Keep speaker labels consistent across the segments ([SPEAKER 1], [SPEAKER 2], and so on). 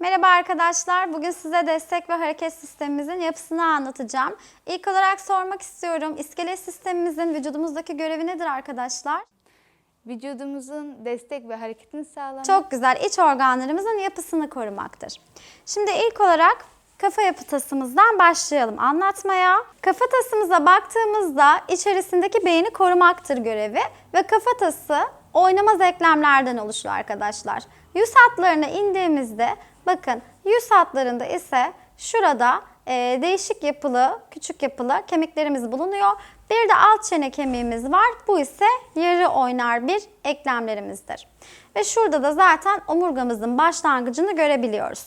[SPEAKER 1] Merhaba arkadaşlar. Bugün size destek ve hareket sistemimizin yapısını anlatacağım. İlk olarak sormak istiyorum. İskelet sistemimizin vücudumuzdaki görevi nedir arkadaşlar?
[SPEAKER 2] Vücudumuzun destek ve hareketini sağlamak.
[SPEAKER 1] Çok güzel. İç organlarımızın yapısını korumaktır. Şimdi ilk olarak kafa yapıtasımızdan başlayalım anlatmaya. Kafatasımıza baktığımızda içerisindeki beyni korumaktır görevi ve kafatası oynamaz eklemlerden oluşuyor arkadaşlar. Yüz hatlarına indiğimizde bakın yüz hatlarında ise şurada e, değişik yapılı, küçük yapılı kemiklerimiz bulunuyor. Bir de alt çene kemiğimiz var. Bu ise yarı oynar bir eklemlerimizdir. Ve şurada da zaten omurgamızın başlangıcını görebiliyoruz.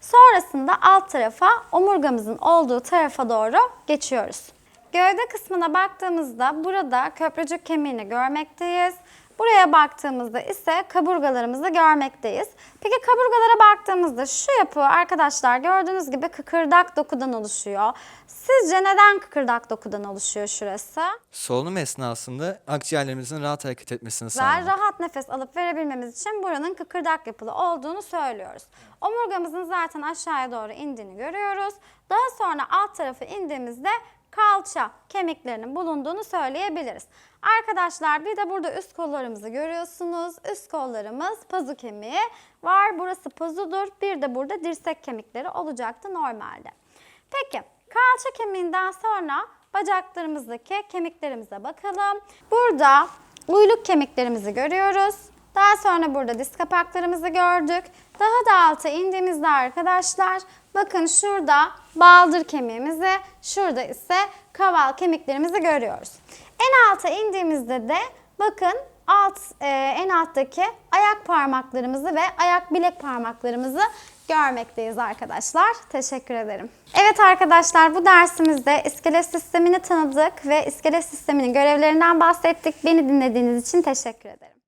[SPEAKER 1] Sonrasında alt tarafa omurgamızın olduğu tarafa doğru geçiyoruz. Gövde kısmına baktığımızda burada köprücük kemiğini görmekteyiz. Buraya baktığımızda ise kaburgalarımızı görmekteyiz. Peki kaburgalara baktığımızda şu yapı arkadaşlar gördüğünüz gibi kıkırdak dokudan oluşuyor. Sizce neden kıkırdak dokudan oluşuyor şurası?
[SPEAKER 3] Solunum esnasında akciğerlerimizin rahat hareket etmesini
[SPEAKER 1] Ve
[SPEAKER 3] sağlamak.
[SPEAKER 1] rahat nefes alıp verebilmemiz için buranın kıkırdak yapılı olduğunu söylüyoruz. Omurgamızın zaten aşağıya doğru indiğini görüyoruz. Daha sonra alt tarafı indiğimizde kalça kemiklerinin bulunduğunu söyleyebiliriz. Arkadaşlar bir de burada üst kollarımızı görüyorsunuz. Üst kollarımız pazu kemiği var. Burası pazudur. Bir de burada dirsek kemikleri olacaktı normalde. Peki kalça kemiğinden sonra bacaklarımızdaki kemiklerimize bakalım. Burada uyluk kemiklerimizi görüyoruz. Daha sonra burada diz kapaklarımızı gördük. Daha da alta indiğimizde arkadaşlar bakın şurada baldır kemiğimizi, şurada ise kaval kemiklerimizi görüyoruz. En alta indiğimizde de bakın alt e, en alttaki ayak parmaklarımızı ve ayak bilek parmaklarımızı görmekteyiz arkadaşlar. Teşekkür ederim. Evet arkadaşlar bu dersimizde iskelet sistemini tanıdık ve iskelet sisteminin görevlerinden bahsettik. Beni dinlediğiniz için teşekkür ederim.